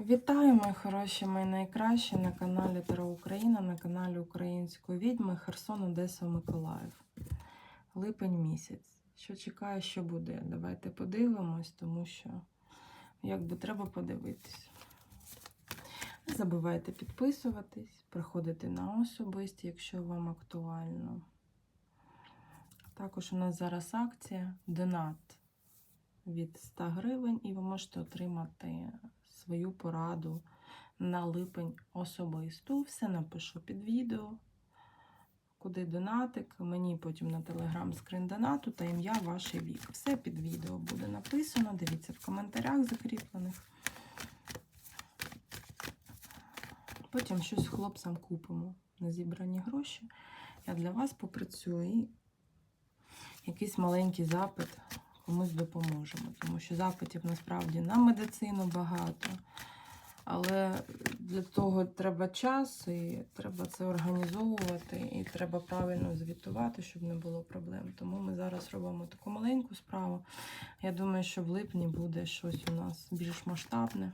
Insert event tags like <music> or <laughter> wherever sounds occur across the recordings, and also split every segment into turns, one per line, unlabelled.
Вітаю, мої хороші, мої найкращі на каналі Таро Україна, на каналі Української відьми Херсон, Одеса, Миколаїв. Липень місяць. Що чекає, що буде? Давайте подивимось, тому що якби треба подивитись. Не забувайте підписуватись, приходити на особисті, якщо вам актуально. Також у нас зараз акція Донат від 100 гривень, і ви можете отримати свою пораду на липень особисту. Все напишу під відео, куди донатик. Мені потім на телеграм скрин донату та ім'я ваш вік. Все під відео буде написано. Дивіться в коментарях закріплених. Потім щось хлопцям купимо на зібрані гроші. Я для вас попрацюю і якийсь маленький запит комусь допоможемо. Тому що запитів насправді на медицину багато. Але для того треба час, і треба це організовувати, і треба правильно звітувати, щоб не було проблем. Тому ми зараз робимо таку маленьку справу. Я думаю, що в липні буде щось у нас більш масштабне.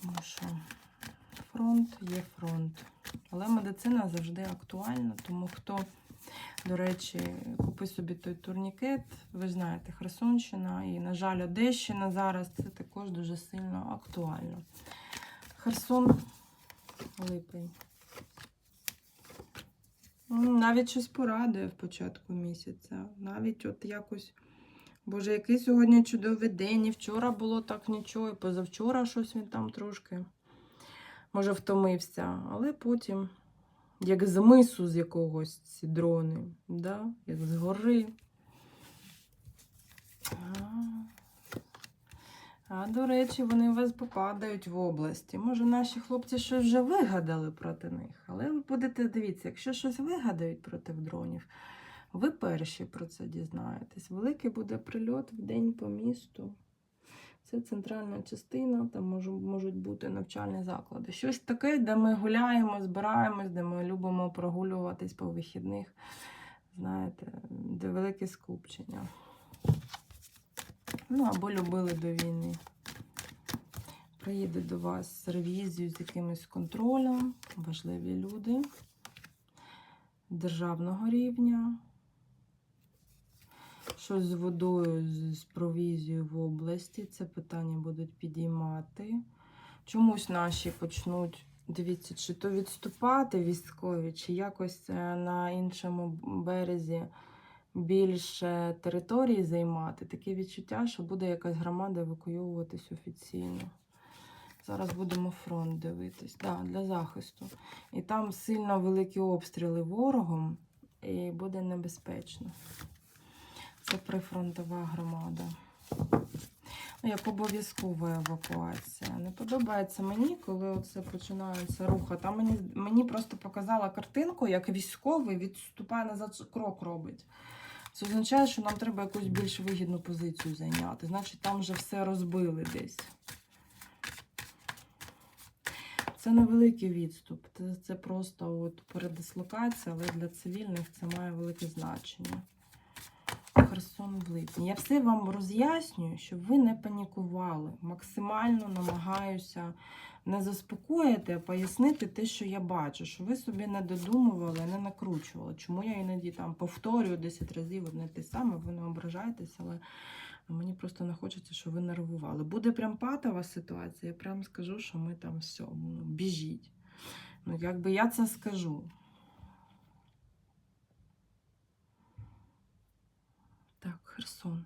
Тому що фронт є фронт. Але медицина завжди актуальна, тому хто. До речі, купи собі той турнікет. Ви знаєте, Херсонщина і, на жаль, Одещина зараз це також дуже сильно актуально. Херсон, липень. Ну, Навіть щось порадує в початку місяця. Навіть от якось. Боже, який сьогодні чудовий день. І вчора було так нічого, і позавчора щось він там трошки, може, втомився, але потім як з мису з якогось ці дрони, да? як з гори. А, до речі, вони у вас попадають в області. Може, наші хлопці щось вже вигадали проти них. Але ви будете дивіться, якщо щось вигадають проти дронів, ви перші про це дізнаєтесь. Великий буде прильот в день по місту. Це центральна частина, там можуть, бути навчальні заклади. Щось таке, де ми гуляємо, збираємось, де ми любимо прогулюватись по вихідних. Знаєте, де велике скупчення. Ну, або любили до війни. Приїде до вас з ревізією з якимось контролем, важливі люди державного рівня щось з водою, з, провізією в області. Це питання будуть підіймати. Чомусь наші почнуть, дивіться, чи то відступати військові, чи якось е, на іншому березі більше території займати. Таке відчуття, що буде якась громада евакуйовуватись офіційно. Зараз будемо фронт дивитись, да, для захисту. І там сильно великі обстріли ворогом, і буде небезпечно. Це прифронтова громада. Ну, Як обов'язкова евакуація. Не подобається мені, коли це починається рух. Там мені, мені просто показала картинку, як військовий відступає назад, крок робить. Це означає, що нам треба якусь більш вигідну позицію зайняти. Значить, там вже все розбили десь. Це невеликий відступ. Це, це просто от передислокація, але для цивільних це має велике значення. Херсон в липні. Я все вам роз'яснюю, щоб ви не панікували. Максимально намагаюся не заспокоїти, а пояснити те, що я бачу, що ви собі не додумували, не накручували. Чому я іноді там повторюю 10 разів одне те саме, ви не ображаєтесь, але мені просто не хочеться, щоб ви нервували. Буде прям патова ситуація, я прям скажу, що ми там все, ну, біжіть. Ну, якби я це скажу. Так, Херсон.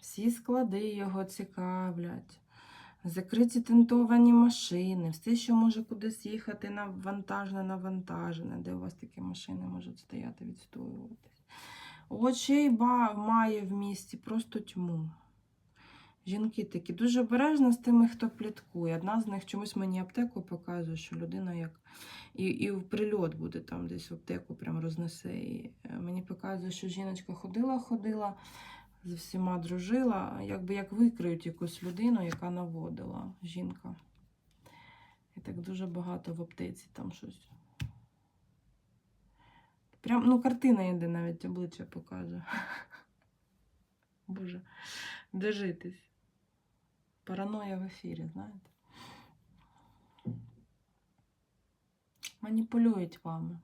Всі склади його цікавлять. Закриті тентовані машини, все, що може кудись їхати навантажене, навантажене, де у вас такі машини можуть стояти, відстоюватись. Очей має в місті просто тьму. Жінки такі дуже обережно з тими, хто пліткує. Одна з них чомусь мені аптеку показує, що людина як. І і в прильот буде там десь в аптеку прям рознесе. І мені показує, що жіночка ходила, ходила, з всіма дружила, якби як викриють якусь людину, яка наводила жінка. І так дуже багато в аптеці там щось. Прям, ну, картина йде навіть обличчя показує. <laughs> Боже, держитесь. Параноя в ефірі, знаєте? Маніпулюють вами.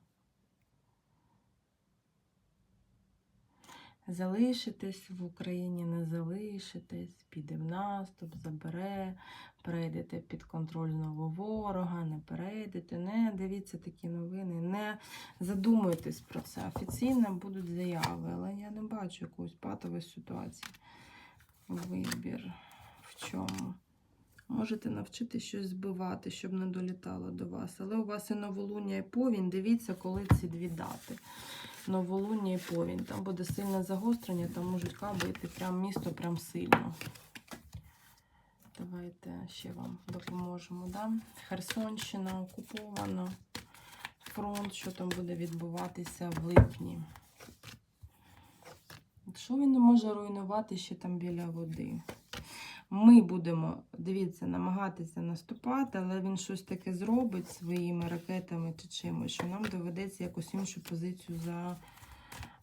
Залишитесь в Україні, не залишитесь, піде в наступ, забере, перейдете під контроль знову ворога, не перейдете, не дивіться такі новини, не задумуйтесь про це. Офіційно будуть заяви, але я не бачу якоїсь патової ситуації. Вибір чому? Можете навчити щось збивати, щоб не долітало до вас. Але у вас і новолуння, і повінь. Дивіться, коли ці дві дати. Новолуння і повінь. Там буде сильне загострення, там можуть кабити прям місто прям сильно. Давайте ще вам допоможемо. Да? Херсонщина окупована. Фронт, що там буде відбуватися в липні. Що він може руйнувати ще там біля води? Ми будемо, дивіться, намагатися наступати, але він щось таке зробить своїми ракетами чи чимось, що нам доведеться якусь іншу позицію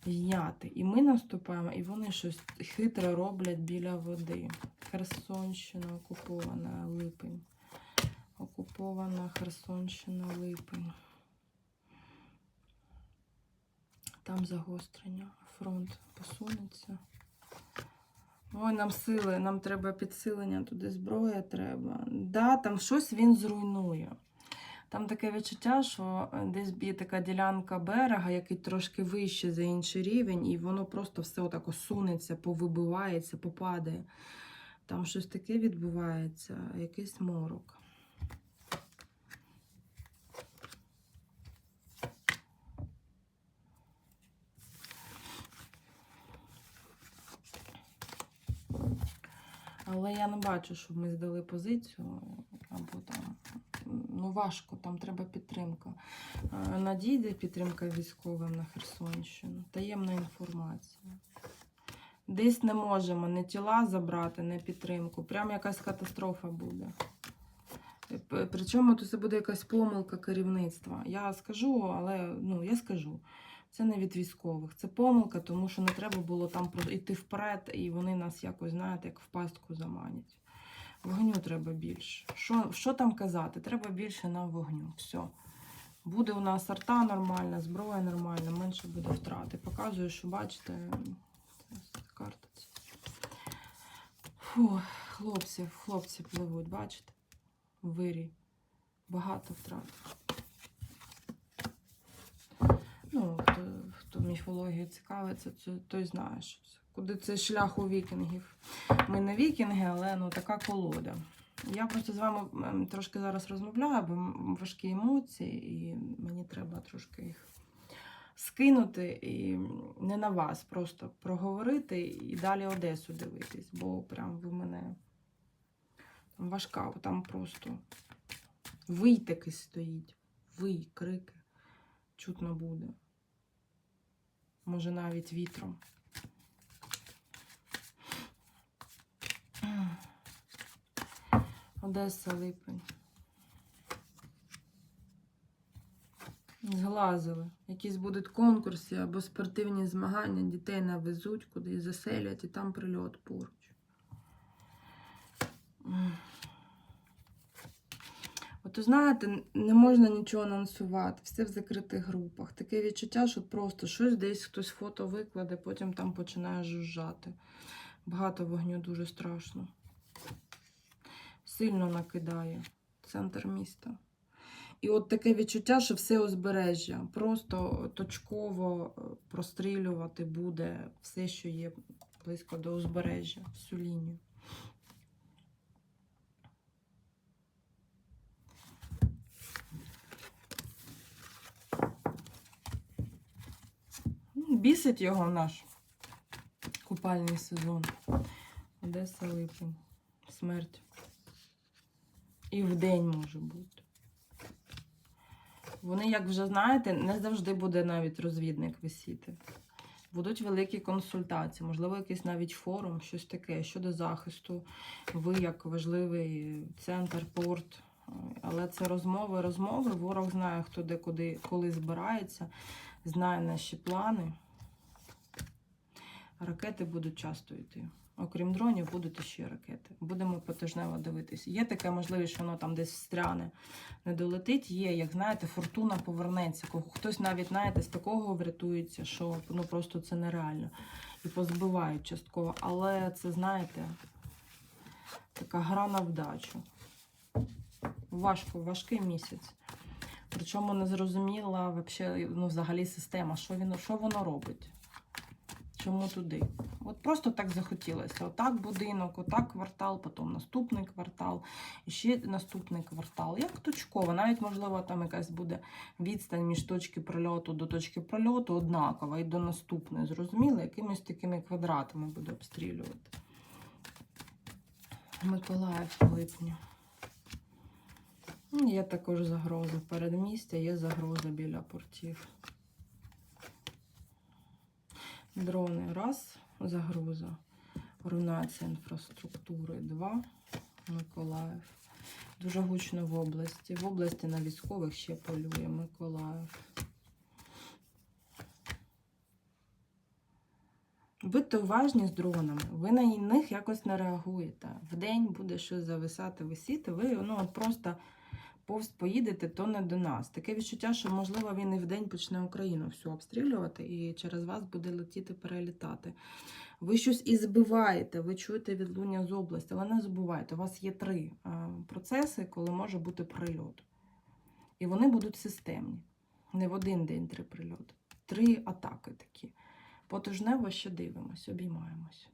зайняти. І ми наступаємо, і вони щось хитре роблять біля води. Херсонщина окупована липень. Окупована Херсонщина липень. Там загострення. Фронт посунеться. Ой, нам сили, нам треба підсилення, туди зброя треба. Да, там щось він зруйнує. Там таке відчуття, що е, десь є така ділянка берега, який трошки вище за інший рівень, і воно просто все отак осунеться, повибивається, попадає. Там щось таке відбувається, якийсь морок. Але я не бачу, щоб ми здали позицію. Або там ну важко, там треба підтримка. Е, Надійде підтримка військовим на Херсонщину. Таємна інформація. Десь не можемо не тіла забрати, не підтримку. Прям якась катастрофа буде. Причому тут це буде якась помилка керівництва. Я скажу, але ну я скажу. Це не від військових, це помилка, тому що не треба було там йти вперед, і вони нас якось, знаєте, як в пастку заманять. Вогню треба більше. Що, що там казати? Треба більше нам вогню. Все. Буде у нас арта нормальна, зброя нормальна, менше буде втрати. Показую, що бачите, карта. Фу, хлопці, хлопці пливуть, бачите? Вирі. Багато втрат. Ну, хто цікавиться, це той знає, що це. Куди це шлях у вікінгів. Ми не вікінги, але ну така колода. Я просто з вами ем, трошки зараз розмовляю, бо важкі емоції, і мені треба трошки їх скинути і не на вас, просто проговорити і далі Одесу дивитись, бо прям ви мене там важка, там просто вий такий стоїть, вий, крики чутно буде. Може навіть вітром. Одеса липень. Зглазили. Якісь будуть конкурси або спортивні змагання, дітей навезуть кудись, заселять і там прильот поруч. От знаєте, не можна нічого анонсувати, все в закритих групах. Таке відчуття, що просто щось десь хтось фото викладе, потім там починає жужжати. Багато вогню дуже страшно. Сильно накидає центр міста. І от таке відчуття, що все узбережжя. Просто точково е, прострілювати буде все, що є близько до узбережжя, всю лінію. Бісить його наш купальний сезон. Одеса липень. Смерть. І вдень може бути. Вони, як вже знаєте, не завжди буде навіть розвідник висіти. Будуть великі консультації, можливо, якийсь навіть форум, щось таке щодо захисту. Ви як важливий центр, порт. Але це розмови, розмови. Ворог знає, хто де куди, коли збирається, знає наші плани. Ракети будуть часто йти. Окрім дронів, будуть ще ракети. Будемо потижнево дивитися. Є така можливість, що воно там десь встряне, не долетить. Є, як знаєте, фортуна повернеться. Хтось навіть, знаєте, з такого врятується, що ну просто це нереально. І позбивають частково. Але це, знаєте, така гра на вдачу. Важко, важкий місяць. Причому не зрозуміла ну, взагалі система, що, він, що воно робить. Чому туди? От просто так захотілося. Отак будинок, отак квартал, потім наступний квартал, і ще наступний квартал. Як точково, навіть можливо там якась буде відстань між точки прольоту до точки прольоту однакова і до наступної. Зрозуміли, якимись такими квадратами буде обстрілювати. Миколаїв в липні. Ну, Є також загроза передмістя, є загроза біля портів. Дрони раз, загроза. Руйнація інфраструктури два. Миколаїв. Дуже гучно в області. В області на військових ще полює Миколаїв. Будьте уважні з дронами. Ви на них якось не реагуєте. Вдень буде щось зависати, висіти. Ви ну, просто повз поїдете, то не до нас. Таке відчуття, що, можливо, він і вдень почне Україну всю обстрілювати і через вас буде летіти, перелітати. Ви щось і збиваєте, ви чуєте відлуння з області, але не забувайте, у вас є три процеси, коли може бути прильот. І вони будуть системні. Не в один день три прильоти. Три атаки такі. Потижнево ще дивимось, обіймаємось.